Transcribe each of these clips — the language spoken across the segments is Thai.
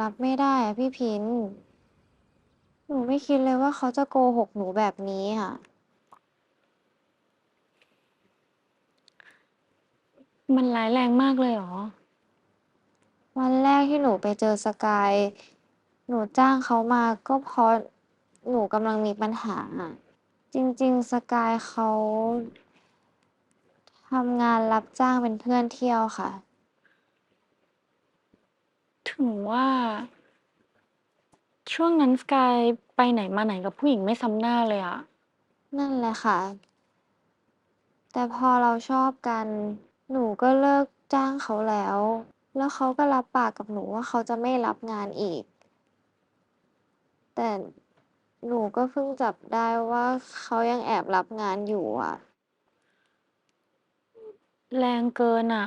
รับไม่ได้อะพี่พินหนูไม่คิดเลยว่าเขาจะโกหกหนูแบบนี้อะมันร้ายแรงมากเลยเหรอ วันแรกที่หนูไปเจอสกาย หนูจ้างเขามาก็เพราะหนูกำลังมีปัญหาอะจริง ๆ สกายเขาทำงานรับจ้างเป็นเพื่อนเที่ยวค่ะ ถึงว่า ช่วงนั้นสกายไปไหนมาไหนกับผู้หญิงไม่ซ้ำหน้าเลยอะ นั่นแหละค่ะ แต่พอเราชอบกัน หนูก็เลิกจ้างเขาแล้ว แล้วเขาก็รับปากกับหนูว่าเขาจะไม่รับงานอีก แต่หนูก็เพิ่งจับได้ว่าเขายังแอบรับงานอยู่อะแรงเกินอะ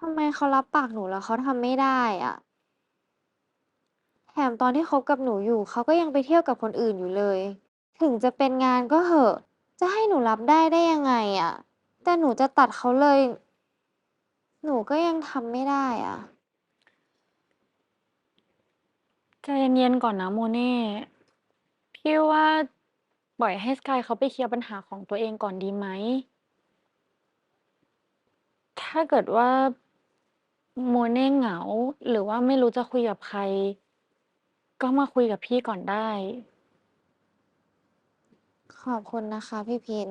ทำไมเขารับปากหนูแล้วเขาทำไม่ได้อะ แถมตอนที่คบกับหนูอยู่ เขาก็ยังไปเที่ยวกับคนอื่นอยู่เลย ถึงจะเป็นงานก็เหอะ จะให้หนูรับได้ได้ยังไงอะแต่หนูจะตัดเขาเลย หนูก็ยังทำไม่ได้อะใจเย็นๆก่อนนะโมเน่ พี่ว่าปล่อยให้สกายเขาไปเคลียร์ปัญหาของตัวเองก่อนดีไหม ถ้าเกิดว่าโมเน่เหงา หรือว่าไม่รู้จะคุยกับใคร ก็มาคุยกับพี่ก่อนได้ ขอบคุณนะคะพี่พิน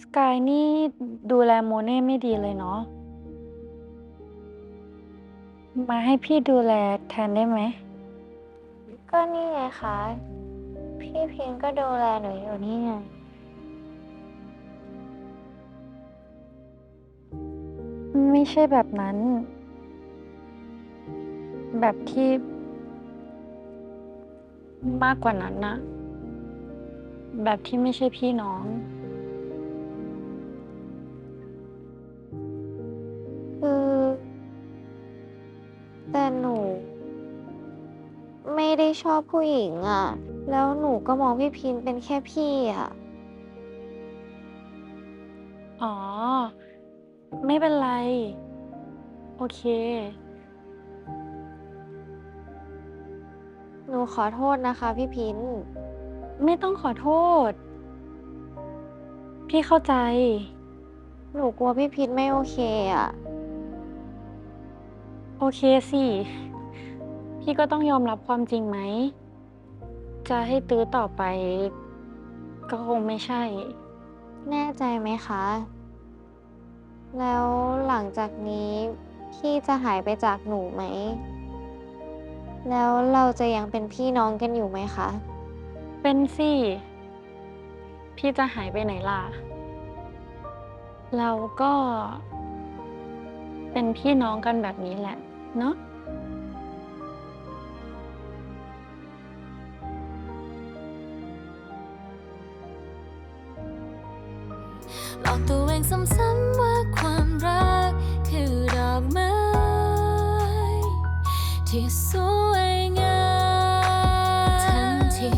สกายนี่ดูแลโมเน่ไม่ดีเลยเนาะ มาให้พี่ดูแลแทนได้ไหม ก็นี่ไงคะ พี่พินก็ดูแลหนูอยู่นี่ไง ไม่ใช่แบบนั้น แบบที่ มากกว่านั้นนะ แบบที่ไม่ใช่พี่น้อง ชอบผู้หญิงอะ่ะ แล้วหนูก็มองพี่พินเป็นแค่พี่อะ อ๋อ ไม่เป็นไร โอเค หนูขอโทษนะคะ พี่พินไม่ต้องขอโทษ พี่เข้าใจ หนูกลัวพี่พินไม่โอเคอะ โอเคสิ พี่ก็ต้องยอมรับความจริงไหม จะให้ตื้อต่อไป ก็คงไม่ใช่ แน่ใจไหมคะ แล้วหลังจากนี้ พี่จะหายไปจากหนูไหม แล้วเราจะยังเป็นพี่น้องกันอยู่ไหมคะ เป็นสิ พี่จะหายไปไหนล่ะ เราก็ เป็นพี่น้องกันแบบนี้แหละ เนาะ หลอกตัวเองซ้ำๆว่าความรักคือดอกไม้ที่สวยงามทั้งที่